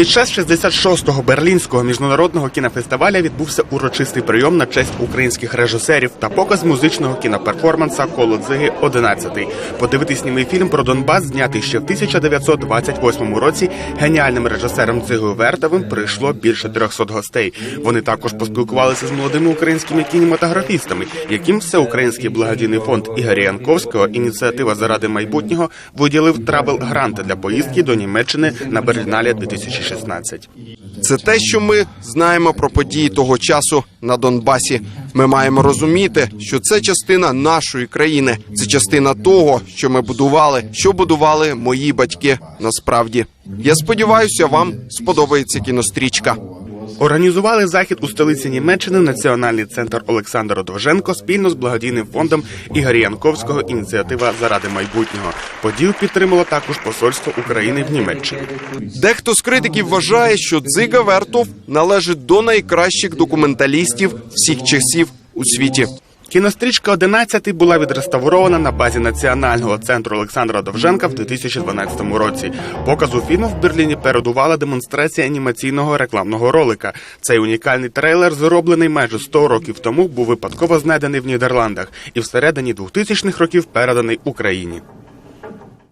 Під час 66-го берлінського міжнародного кінофестиваля відбувся урочистий прийом на честь українських режисерів та показ музичного кіноперформанса Коло дзиги 11 Подивитись німий фільм про Донбас, знятий ще в 1928 році. Геніальним режисером Дзигою Вертовим прийшло більше 300 гостей. Вони також поспілкувалися з молодими українськими кінематографістами, яким всеукраїнський благодійний фонд Ігоря Янковського ініціатива заради майбутнього виділив трабл гранти для поїздки до Німеччини на Берліналі 2016. Це те, що ми знаємо про події того часу на Донбасі. Ми маємо розуміти, що це частина нашої країни, це частина того, що ми будували, що будували мої батьки. Насправді, я сподіваюся, вам сподобається кінострічка. Організували захід у столиці Німеччини Національний центр Олександра Довженко спільно з благодійним фондом Ігоря Янковського ініціатива заради майбутнього. Подію підтримало також посольство України в Німеччині. Дехто з критиків вважає, що Дзига Вертов належить до найкращих документалістів всіх часів у світі. Кінострічка «11» була відреставрована на базі Національного центру Олександра Довженка в 2012 році. Показу фільму в Берліні передувала демонстрація анімаційного рекламного ролика. Цей унікальний трейлер, зроблений майже 100 років тому, був випадково знайдений в Нідерландах і всередині 2000-х років переданий Україні.